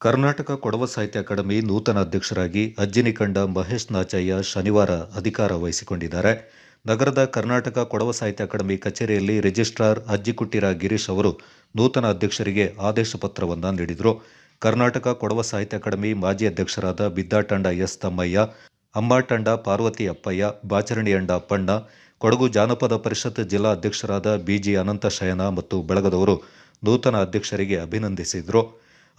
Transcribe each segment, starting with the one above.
ಕರ್ನಾಟಕ ಕೊಡವ ಸಾಹಿತ್ಯ ಅಕಾಡೆಮಿ ನೂತನ ಅಧ್ಯಕ್ಷರಾಗಿ ಅಜ್ಜಿನಿಕಂಡ ಮಹೇಶ್ ನಾಚಯ್ಯ ಶನಿವಾರ ಅಧಿಕಾರ ವಹಿಸಿಕೊಂಡಿದ್ದಾರೆ. ನಗರದ ಕರ್ನಾಟಕ ಕೊಡವ ಸಾಹಿತ್ಯ ಅಕಾಡೆಮಿ ಕಚೇರಿಯಲ್ಲಿ ರಿಜಿಸ್ಟ್ರಾರ್ ಅಜ್ಜಿಕುಟ್ಟಿರ ಗಿರೀಶ್ ಅವರು ನೂತನ ಅಧ್ಯಕ್ಷರಿಗೆ ಆದೇಶ ಪತ್ರವನ್ನು ನೀಡಿದರು. ಕರ್ನಾಟಕ ಕೊಡವ ಸಾಹಿತ್ಯ ಅಕಾಡೆಮಿ ಮಾಜಿ ಅಧ್ಯಕ್ಷರಾದ ಬಿದ್ದಾಟಂಡ ಎಸ್ ತಮ್ಮಯ್ಯ ಅಮ್ಮಾಟಂಡ ಪಾರ್ವತಿ ಅಪ್ಪಯ್ಯ ಬಾಚರಣಿಯಂಡ ಅಪ್ಪಣ್ಣ, ಕೊಡಗು ಜಾನಪದ ಪರಿಷತ್ ಜಿಲ್ಲಾ ಅಧ್ಯಕ್ಷರಾದ ಬಿಜಿ ಅನಂತ ಶಯನ ಮತ್ತು ಬಳಗದವರು ನೂತನ ಅಧ್ಯಕ್ಷರಿಗೆ ಅಭಿನಂದಿಸಿದರು.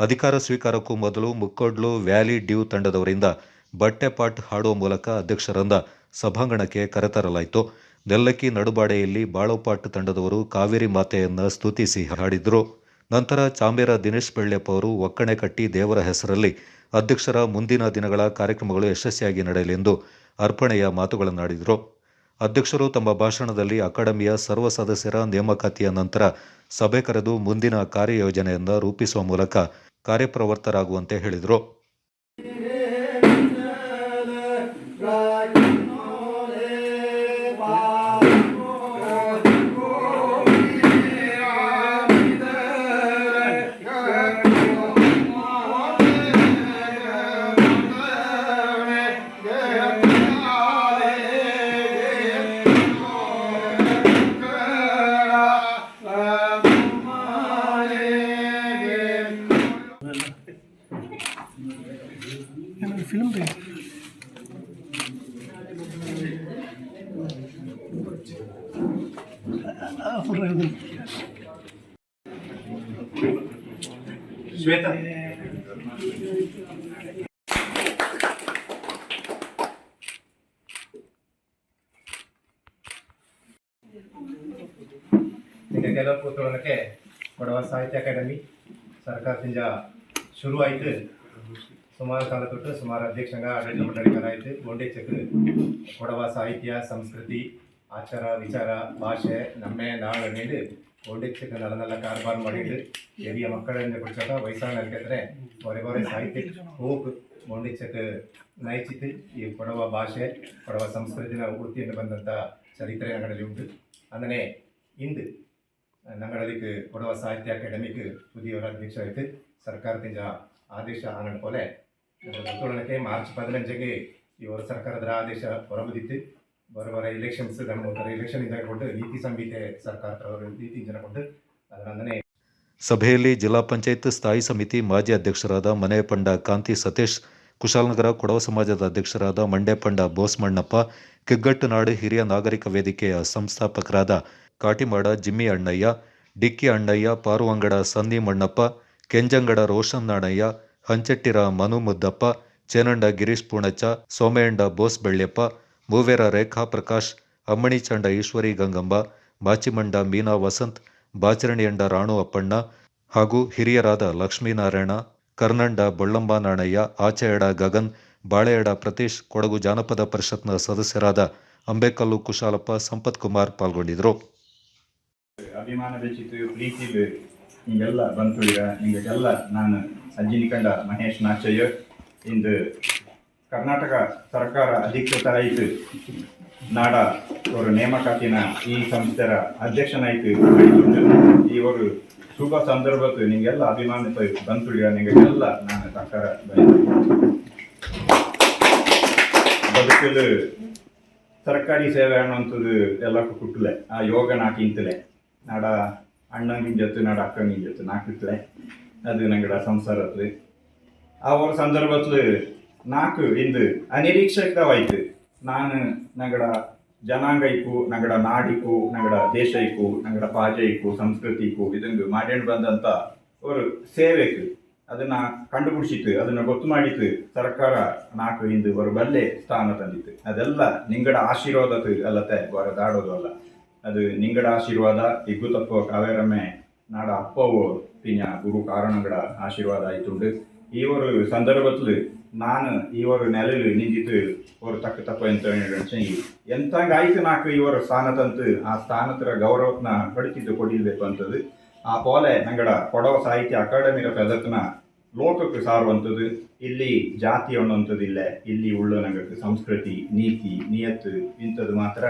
ಅಧಿಕಾರ ಸ್ವೀಕಾರಕ್ಕೂ ಮೊದಲು ಮುಕ್ಕೊಡ್ಲು ವ್ಯಾಲಿ ಡ್ಯೂ ತಂಡದವರಿಂದ ಬಟ್ಟೆಪಾಟ್ ಹಾಡುವ ಮೂಲಕ ಅಧ್ಯಕ್ಷರಂದ ಸಭಾಂಗಣಕ್ಕೆ ಕರೆತರಲಾಯಿತು. ನೆಲ್ಲಕ್ಕಿ ನಡುಬಾಡೆಯಲ್ಲಿ ಬಾಳೋಪಾಟ್ ತಂಡದವರು ಕಾವೇರಿ ಮಾತೆಯನ್ನು ಸ್ತುತಿಸಿ ಹಾಡಿದರು. ನಂತರ ಚಾಂಬೇರ ದಿನೇಶ್ ಬೆಳ್ಳೆಪ್ಪ ಅವರು ಒಕ್ಕಣೆ ಕಟ್ಟಿ ದೇವರ ಹೆಸರಲ್ಲಿ ಅಧ್ಯಕ್ಷರ ಮುಂದಿನ ದಿನಗಳ ಕಾರ್ಯಕ್ರಮಗಳು ಯಶಸ್ವಿಯಾಗಿ ನಡೆಯಲೆಂದು ಅರ್ಪಣೆಯ ಮಾತುಗಳನ್ನಾಡಿದರು. ಅಧ್ಯಕ್ಷರು ತಮ್ಮ ಭಾಷಣದಲ್ಲಿ ಅಕಾಡೆಮಿಯ ಸರ್ವ ಸದಸ್ಯರ ನೇಮಕಾತಿಯ ನಂತರ ಸಭೆ ಕರೆದು ಮುಂದಿನ ಕಾರ್ಯಯೋಜನೆಯನ್ನು ರೂಪಿಸುವ ಮೂಲಕ ಕಾರ್ಯಪ್ರವೃತ್ತರಾಗುವಂತೆ ಹೇಳಿದರು. ಏನಾದ್ರು ಫಿಲ್ಮ್ ರೀ ಶ್ವೇತಾ ನಿಮಗೆಲ್ಲ ಕೂತ್ಕೊಳ್ಳೋದಕ್ಕೆ ಕೊಡವ ಸಾಹಿತ್ಯ ಅಕಾಡೆಮಿ ಸರ್ಕಾರದಿಂದ ಶುರುವಾಯಿತು ಸುಮಾರು ಕಾಲ ತೊಟ್ಟು ಸುಮಾರು ಅಧ್ಯಕ್ಷಂಗ ಆಡಳಿತ ಮಂಡಳಿಗಾರ ಆಯಿತು ಗೊಂಡೆ ಚಕ್ರ ಕೊಡವ ಸಾಹಿತ್ಯ ಸಂಸ್ಕೃತಿ ಆಚಾರ ವಿಚಾರ ಭಾಷೆ ನಮ್ಮೆ ನಾಳು ನೀಡಿ ಗೊಂಡೆ ಚಕ್ರ ನಲ್ಲ ನಲ್ಲ ಕಾರ್ಬಾರ್ ಮಾಡಿದ್ದು ಹಿರಿಯ ಮಕ್ಕಳಿಂದ ಕುಡಿಸೋಕ ವಯಸ್ಸಾಗ ನಲ್ಕಿದ್ರೆ ಬರೆ ಬರೆ ಸಾಹಿತ್ಯ ಹೋಪ್ ಗೊಂಡೆ ಚಕ್ರ ನೈಚಿತ್ತು ಈ ಕೊಡವ ಭಾಷೆ ಕೊಡವ ಸಂಸ್ಕೃತಿನ ಉಡುತ್ತಿಯಿಂದ ಬಂದಂಥ ಚರಿತ್ರೆ ನಗರಲ್ಲಿ ಉಂಟು ಅಂದರೆ ಇಂದು ನಗಡಲಿಕ್ಕೆ ಕೊಡವ ಸಾಹಿತ್ಯ ಅಕಾಡೆಮಿಗೆ ಪುದಿಯವರ ಅಧ್ಯಕ್ಷ ಆಯಿತು ಸರ್ಕಾರದಿಂದ ಆದೇಶ ಆನಂದ ಪೋಲೆ ಗೊತ್ತುಳಕ್ಕೆ ಮಾರ್ಚ್ ಪದಿನಂಜಿಗೆ ಇವರು ಸರ್ಕಾರದ ಆದೇಶ ಹೊರಬಿದ್ದಿತ್ತು. ಬರುವ ಇಲೆಕ್ಷನ್ಸ್ ನಮ್ಮ ಇಲೆಕ್ಷನ್ ಇಂದ ಕೊಂಡು ನೀತಿ ಸಂಹಿತೆ ಸರ್ಕಾರ ನೀತಿ ಜನಕೊಂಡು ಅದರಂದನೆ ಸಭೆಯಲ್ಲಿ ಜಿಲ್ಲಾ ಪಂಚಾಯತ್ ಸ್ಥಾಯಿ ಸಮಿತಿ ಮಾಜಿ ಅಧ್ಯಕ್ಷರಾದ ಮನೆ ಪಂಡ ಕಾಂತಿ ಸತೀಶ್, ಕುಶಾಲನಗರ ಕೊಡವ ಸಮಾಜದ ಅಧ್ಯಕ್ಷರಾದ ಮಂಡ್ಯ ಪಂಡ ಬೋಸ್ಮಣ್ಣಪ್ಪ ಕಿಗ್ಗಟ್ಟುನಾಡು ಹಿರಿಯ ನಾಗರಿಕ ವೇದಿಕೆಯ ಸಂಸ್ಥಾಪಕರಾದ ಕಾಟಿಮಾಡ ಜಿಮ್ಮಿ ಅಣ್ಣಯ್ಯ, ಡಿಕ್ಕಿ ಅಣ್ಣಯ್ಯ, ಪಾರುವಂಗಡ ಸಂದಿ ಮಣ್ಣಪ್ಪ ಕೆಂಜಂಗಡ ರೋಷನ್ ನಾಣಯ್ಯ ಹಂಚೆಟ್ಟಿರ ಮನು ಮುದ್ದಪ್ಪ, ಚೇನಂಡ ಗಿರೀಶ್ ಪೂಣಚ್ಚ ಸೋಮೆಯಂಡ ಬೋಸ್ ಬೆಳ್ಳೆಪ್ಪ ಮೂವೇರ ರೇಖಾ ಪ್ರಕಾಶ್, ಅಮ್ಮಣಿ ಚಂಡ ಈಶ್ವರಿ ಗಂಗಂಬ ಬಾಚಿಮಂಡ ಮೀನಾ ವಸಂತ್, ಬಾಚರಣಿಯಂಡ ರಾಣು ಅಪ್ಪಣ್ಣ ಹಾಗೂ ಹಿರಿಯರಾದ ಲಕ್ಷ್ಮೀನಾರಾಯಣ, ಕರ್ನಂಡ ಬೊಳ್ಳಂಬ ನಾಣಯ್ಯ, ಆಚೆಯಡ ಗಗನ್, ಬಾಳೆಯಡ ಪ್ರತೀಶ್, ಕೊಡಗು ಜಾನಪದ ಪರಿಷತ್ನ ಸದಸ್ಯರಾದ ಅಂಬೇಕಲ್ಲು ಕುಶಾಲಪ್ಪ, ಸಂಪತ್ ಕುಮಾರ್ ಪಾಲ್ಗೊಂಡಿದ್ದರು. ಅಭಿಮಾನ ಬಂತು ಈಗ. ನಿಮಗೆಲ್ಲ ನಾನು ಸಂಜೀನಿ ಕಂಡ ಮಹೇಶ್ ನಾಚಯ್ಯ ಇಂದು ಕರ್ನಾಟಕ ಸರ್ಕಾರ ಅಧಿಕೃತರಾಯಿತು ನಾಡ ಅವರು ನೇಮಕಾತಿನ ಈ ಸಂಸ್ಥೆಯ ಅಧ್ಯಕ್ಷನಾಯಿತು ಇವರು ಶುಭ ಸಂದರ್ಭದ್ದು ನಿಮಗೆಲ್ಲ ಅಭಿಮಾನ ಈಗ. ನಿಮಗೆಲ್ಲ ನಾನು ಸರ್ಕಾರ ಬದುಕಲು ಸರ್ಕಾರಿ ಸೇವೆ ಅನ್ನುವಂಥದ್ದು ಎಲ್ಲಕ್ಕೂ ಕುಟ್ಟಲೆ ಆ ಯೋಗ ನಾಕಿಂತಲೇ ನಾಡ ಅಣ್ಣನಿಗಿತ್ತು ನಾಡು ಜೊತೆ ನಾಲ್ಕಿತ್ತು ಅದು ನಂಗಡ ಸಂಸಾರತ್ತು ಅವರ ಸಂದರ್ಭದಲ್ಲಿ ನಾಲ್ಕು ಇಂದು ಅನಿರೀಕ್ಷಿತವಾಯ್ತು. ನಾನು ನಗಡ ಜನಾಂಗಕ್ಕೂ ನಗಡ ನಾಡಿಗೂ ನಗಡ ದೇಶಕ್ಕೂ ನಗಡ ಪಾಜೈಕು ಸಂಸ್ಕೃತಿಗೂ ಇದಂಗೆ ಮಾಡ್ಯಂಡ್ ಬಂದಂಥ ಅವರು ಸೇವೆಕು ಅದನ್ನು ಕಂಡುಬಿಡಿಸಿತ್ತು, ಅದನ್ನು ಗೊತ್ತು ಮಾಡಿತ್ತು. ಸರ್ಕಾರ ನಾಲ್ಕು ಇಂದು ಬಲ್ಲೆ ಸ್ಥಾನ ತಂದಿತ್ತು. ಅದೆಲ್ಲ ನಿಂಗಡ ಆಶೀರ್ವಾದ ಅಲ್ಲತ್ತೆ ಬರದಾಡೋದು ಅಲ್ಲ. ಅದು ನಿಂಗಡ ಆಶೀರ್ವಾದ ಇಗ್ಗು ತಪ್ಪೋ ಕಾವೇರಮ್ಮೆ ನಾಡ ಅಪ್ಪವು ಪಿನ್ಯ ಗುರು ಕಾರಣಗಳ ಆಶೀರ್ವಾದ ಆಯ್ತುಂಡು ಈ ஒரு ಸಂದರ್ಭದಲ್ಲಿ ನಾನು ಈ ஒரு ನೆಲೆಯಲ್ಲಿ ನಿಂತಿತ್ತು ஒரு ತಕ್ಕ ತಪ್ಪ ಅಂತ ಹೇಳಿ ಎಂತಂಗ ಆಯ್ತು ನಾಲ್ಕು ಇವರ ಸ್ಥಾನದಂತು ಆ ಸ್ಥಾನತ್ರ ಗೌರವನ ಪಡಿತಿದ್ದು ಕೊಡಿಲ್ಬೇಕು ಅಂತದ್ದು ಆ ಪೋಲೆ ನಂಗಡ ಕೊಡವ ಸಾಹಿತ್ಯ ಅಕಾಡೆಮಿರ ಪೆದತ್ನ ಲೋಕಕ್ಕೆ ಸಾರುವಂಥದ್ದು ಇಲ್ಲಿ ಜಾತಿ ಅನ್ನುವಂಥದ್ದು ಇಲ್ಲ ಇಲ್ಲಿ ಉಳ್ಳ ನಂಗಕ್ಕೆ ಸಂಸ್ಕೃತಿ ನೀತಿ ನಿಯತ್ತು ಇಂಥದ್ದು ಮಾತ್ರ